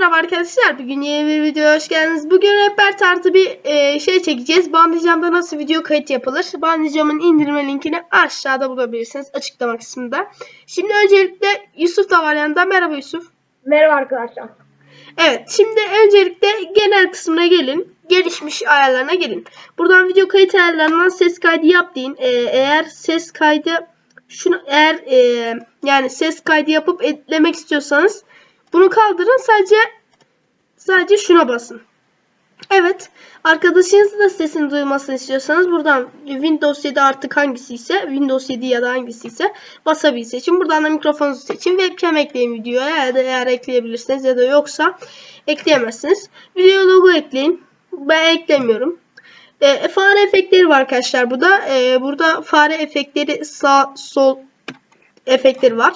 Merhaba arkadaşlar. Bugün yeni bir videoya hoş geldiniz. Bugün rehber tarzı bir e, şey çekeceğiz. Bandicam'da nasıl video kayıt yapılır? Bandicam'ın indirme linkini aşağıda bulabilirsiniz. Açıklama kısmında. Şimdi öncelikle Yusuf da var yanında. Merhaba Yusuf. Merhaba arkadaşlar. Evet. Şimdi öncelikle genel kısmına gelin. Gelişmiş ayarlarına gelin. Buradan video kayıt ayarlarından ses kaydı yap deyin. E, eğer ses kaydı şunu eğer e, yani ses kaydı yapıp eklemek istiyorsanız bunu kaldırın sadece sadece şuna basın. Evet. Arkadaşınızın da sesini duymasını istiyorsanız buradan Windows 7 artık hangisi ise Windows 7 ya da hangisi ise wasabi seçin. Buradan da mikrofonunuzu seçin. Webcam ekleyin videoya ya da eğer ekleyebilirsiniz ya da yoksa ekleyemezsiniz. Video logo ekleyin. Ben eklemiyorum. E, fare efektleri var arkadaşlar burada. E, burada fare efektleri sağ sol efektleri var.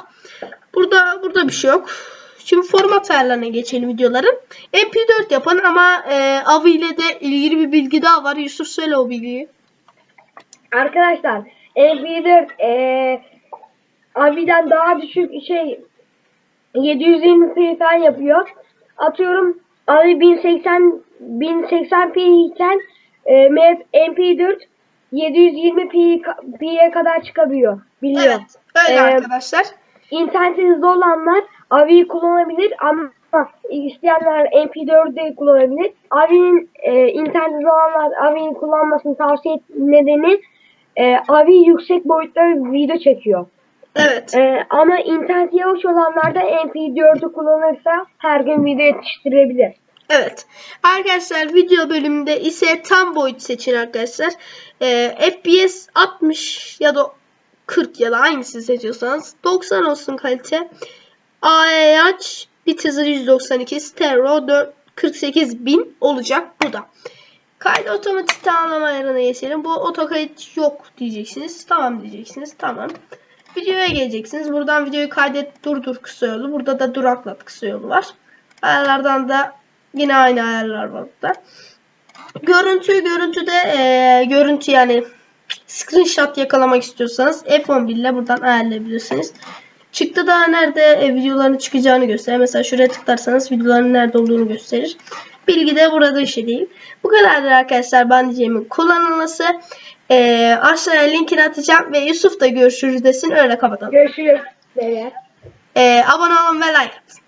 Burada burada bir şey yok. Şimdi format ayarlarına geçelim videoların. MP4 yapın ama e, AVI ile de ilgili bir bilgi daha var. Yusuf söyle o bilgiyi. Arkadaşlar MP4 eee Avi'den daha düşük şey 720p falan yapıyor. Atıyorum Avi 1080 1080p iken e, MP4 720p'ye kadar çıkabiliyor. Biliyor. Evet. Öyle Ee, arkadaşlar. İnternetinizde olanlar Avi'yi kullanabilir ama isteyenler MP4'ü de kullanabilir. Avi'nin e, internetinizde olanlar Avi'nin kullanmasını tavsiye etme nedeni e, Avi yüksek boyutta video çekiyor. Evet. E, ama internet yavaş olanlar da MP4'ü kullanırsa her gün video yetiştirebilir. Evet. Arkadaşlar video bölümünde ise tam boyut seçin arkadaşlar. Ee, FPS 60 ya da 40 ya da hangisini seçiyorsanız 90 olsun kalite. AEH bit hızı 192 stereo 4 48000 olacak bu da. Kaydı otomatik tamamlama ayarına geçelim. Bu otokayıt yok diyeceksiniz. Tamam diyeceksiniz. Tamam. Videoya geleceksiniz. Buradan videoyu kaydet durdur kısa yolu. Burada da duraklat kısa yolu var. Ayarlardan da yine aynı ayarlar var burada. Görüntü görüntüde e, görüntü yani screenshot yakalamak istiyorsanız F11 ile buradan ayarlayabilirsiniz. Çıktı da nerede e, videoların çıkacağını gösterir. Mesela şuraya tıklarsanız videoların nerede olduğunu gösterir. Bilgi de burada işe değil. Bu kadardır arkadaşlar bandicamın kullanılması. E, aşağıya linkini atacağım ve Yusuf da görüşürüz desin öyle kapatalım. Görüşürüz. E, abone olun ve like atın.